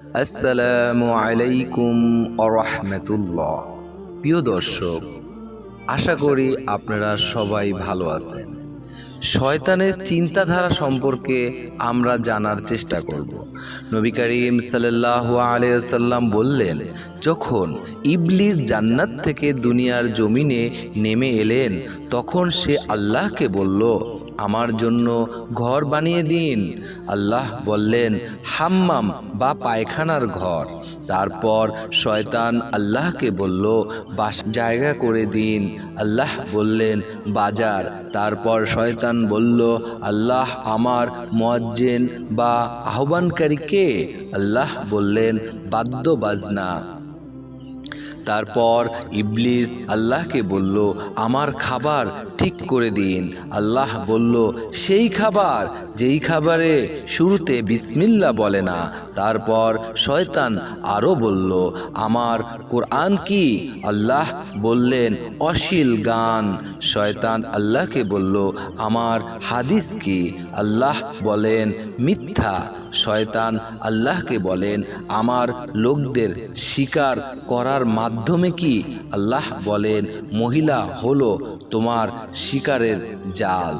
আসসালামু আলাইকুম আরহামতুল্লাহ প্রিয় দর্শক আশা করি আপনারা সবাই ভালো আছেন। শয়তানের চিন্তাধারা সম্পর্কে আমরা জানার চেষ্টা করব। নবী করিম সাল্লাহ আলিয়াল্লাম বললেন, যখন ইবলিস জান্নাত থেকে দুনিয়ার জমিনে নেমে এলেন, তখন সে আল্লাহকে বলল, আমার জন্য ঘর বানিয়ে দিন আল্লাহ বললেন, হাম্মাম বা পায়খানার ঘর তারপর শয়তান আল্লাহকে বলল, বাস, জায়গা করে দিন। আল্লাহ বললেন, বাজার। তারপর শয়তান বলল, আল্লাহ আমার মজ্জেন বা আহ্বানকারী কে? আল্লাহ বললেন বাদ্য বাজনা তারপর ইবলিস আল্লাহকে বলল, আমার খাবার ঠিক করে দিন। আল্লাহ বলল, সেই খাবার যেই খাবারে শুরুতে বিসমিল্লা বলে না, তারপর শয়তান আরও বলল, আমার কোরআন কি? আল্লাহ বললেন, অশ্লীল গান। শয়তান আল্লাহকে বলল, আমার হাদিস কি? আল্লাহ বলেন, মিথ্যা। শয়তান আল্লাহকে বলেন, আমার লোকদের শিকার করার মাধ্যমে কি? আল্লাহ বলেন, মহিলা হলো তোমার শিকারের জাল।